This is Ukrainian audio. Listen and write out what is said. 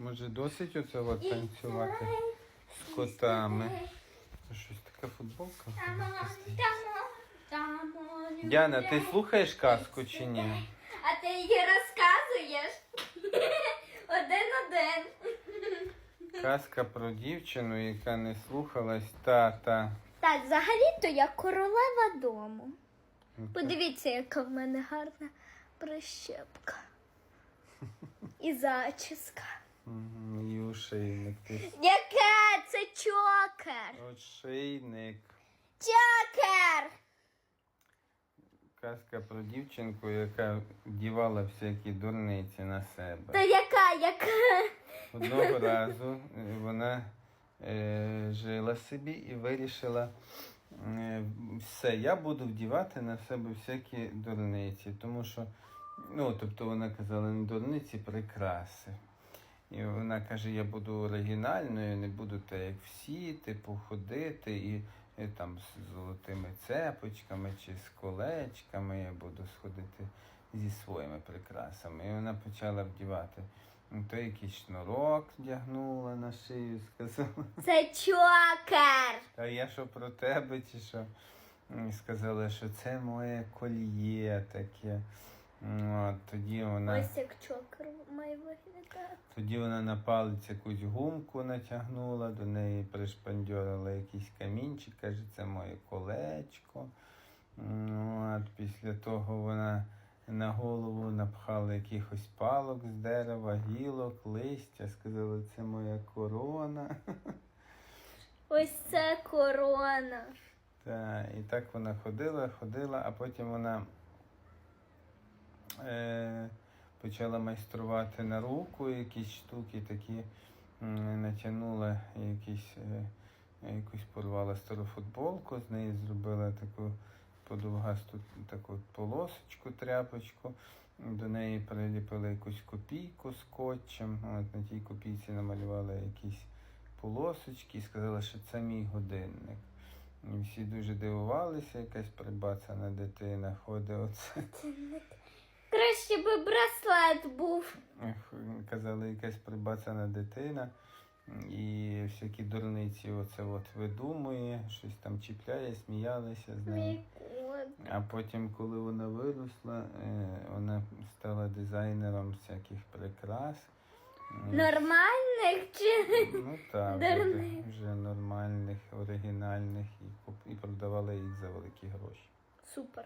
Може досить оцього танцювати з котами? Щось така футболка. Діана, ти слухаєш казку чи ні? А ти її розказуєш? Один-один. Казка про дівчину, яка не слухалась тата. Так, взагалі-то я королева дому. Подивіться, яка в мене гарна прищепка. І зачіска. І ошейник. Яке це чокер? Ошейник. Чокер! Казка про дівчинку, яка вдівала всякі дурниці на себе. Та яка, яка? Одного разу е, вона е, жила собі і вирішила. е, Все, я буду вдівати на себе всякі дурниці, тому що, ну, тобто вона казала, не дурниці, прикраси. І вона каже, я буду оригінальною, не буду так, як всі, типу, ходити і, і там з золотими цепочками чи з колечками. Я буду сходити зі своїми прикрасами. І вона почала вдівати. Ну, То якийсь шнурок вдягнула на шию, сказала. Це чокер! А я що про тебе чи що? М, Сказала, що це моє кольє таке. От, тоді вона. Ось як чокер має виглядати. Тоді вона на палець якусь гумку натягнула, до неї пришпандьорила якийсь камінчик, каже, це моє колечко. Ну, От, після того вона на голову напхала якихось палок з дерева, гілок, листя, сказала, це моя корона. Ось це корона. Та, і так вона ходила, ходила, а потім вона почала майструвати на руку якісь штуки, такі натягнула якісь, е, якусь порвала стару футболку, з неї зробила таку подовгасту таку полосочку, тряпочку. До неї приліпили якусь копійку скотчем. От на тій копійці намалювала якісь полосочки і сказала, що це мій годинник. І всі дуже дивувалися, якась прибацана дитина ходить оце. Краще би браслет був. Казали, якась прибацана дитина. І всякі дурниці оце от видумує, щось там чіпляє, сміялися з нею. А потім, коли вона виросла, е, вона стала дизайнером всяких прикрас. Е, Нормальних чи Ну так, вже, Дурних. вже нормальних, оригінальних і, продавали їх за великі гроші. супер.